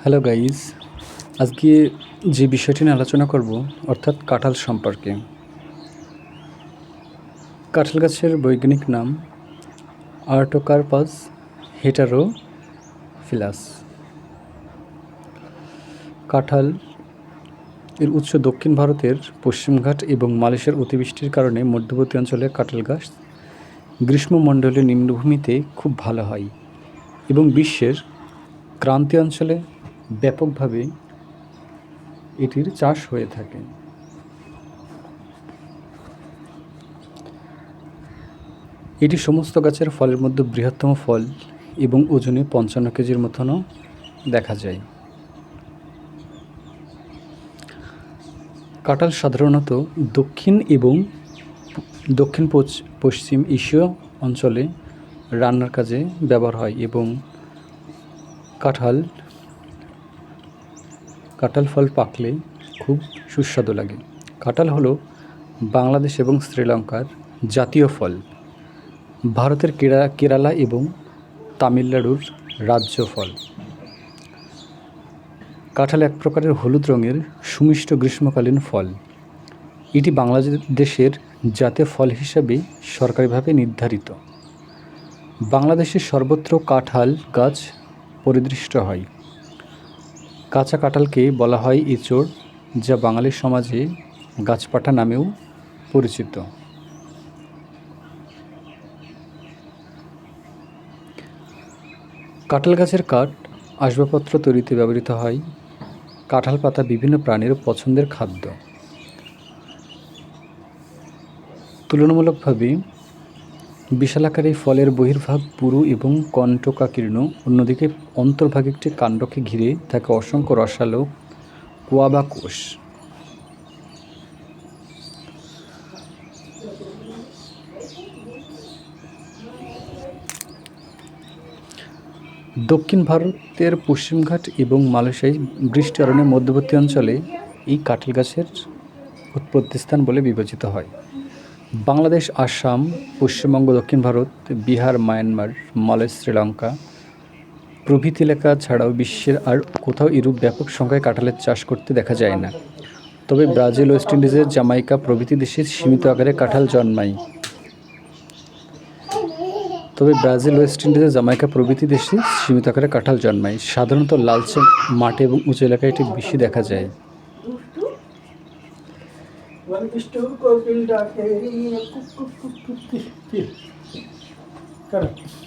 Hello guys আজকে যে বিষয়টি নিয়ে আলোচনা করব, অর্থাৎ কাঁঠাল সম্পর্কে। কাঁঠাল গাছের বৈজ্ঞানিক নাম আর্টোকার্পাস হেটারো ফিলাস কাঁঠাল এর উৎস দক্ষিণ ভারতের পশ্চিমঘাট এবং মালয়েশিয়ার অতিবৃষ্টির কারণে মধ্যবর্তী অঞ্চলে কাঁঠাল গাছ গ্রীষ্মমণ্ডলীয় নিম্নভূমিতে খুব ভালো হয় এবং বিশ্বের ক্রান্তি অঞ্চলে ব্যাপকভাবে এটির চাষ হয়ে থাকে। এটি সমস্ত গাছের ফলের মধ্যে বৃহত্তম ফল এবং ওজনে পঞ্চান্ন কেজির মতনও দেখা যায়। কাঁঠাল সাধারণত দক্ষিণ এবং দক্ষিণ পশ্চ- পশ্চিম এশীয় অঞ্চলে রান্নার কাজে ব্যবহার হয় এবং কাঁঠাল কাঁঠাল ফল পাকলে খুব সুস্বাদু লাগে। কাঁঠাল হলো বাংলাদেশ এবং শ্রীলঙ্কার জাতীয় ফল। ভারতের কেরা, কেরালা এবং তামিলনাড়ুর রাজ্য ফল। কাঁঠাল এক প্রকারের হলুদ রঙের সুমিষ্ট গ্রীষ্মকালীন ফল। এটি বাংলাদেশের জাতীয় ফল হিসাবে সরকারিভাবে নির্ধারিত। বাংলাদেশের সর্বত্র কাঁঠাল গাছ পরিদৃষ্ট হয়। কাঁচা কাঁঠালকে বলা হয় এঁচড় যা বাঙালি সমাজে গাছপাঠা নামেও পরিচিত। কাঁঠাল গাছের কাঠ আসবাবপত্র তৈরিতে ব্যবহৃত হয়। কাঁঠাল পাতা বিভিন্ন প্রাণীর পছন্দের খাদ্য। তুলনামূলকভাবে বিশালাকার এই ফলের বহির্ভাগ পুরু এবং কণ্টকাকীর্ণ। অন্যদিকে অন্তর্ভাগ একটি কাণ্ডকে ঘিরে থাকে অসংখ্য রসালো কোয়া বা কোষ। দক্ষিণ ভারতের পশ্চিমঘাট এবং মালয়েশিয়ায় বৃষ্টি অরণ্যের মধ্যবর্তী অঞ্চলে এই কাঁঠাল গাছের উৎপত্তি স্থান বলে বিবেচিত হয়। বাংলাদেশ, আসাম, পশ্চিমবঙ্গ, দক্ষিণ ভারত, বিহার, মায়ানমার, মালয়, শ্রীলঙ্কা প্রভৃতি এলাকা ছাড়াও বিশ্বের আর কোথাও এরূপ ব্যাপক সংখ্যায় কাঁঠালের চাষ করতে দেখা যায় না। তবে ব্রাজিল, ওয়েস্ট ইন্ডিজের জামাইকা প্রভৃতি দেশে সীমিত আকারে কাঁঠাল জন্মায়। তবে ব্রাজিল, ওয়েস্ট ইন্ডিজের জামাইকা প্রভৃতি দেশে সীমিত আকারে কাঁঠাল জন্মায়। সাধারণত লালচে, মাঠে এবং উঁচু এলাকায় এটি বেশি দেখা যায়। వరకిష్టు కోపిల్ డాక్టర్ కరెక్ట్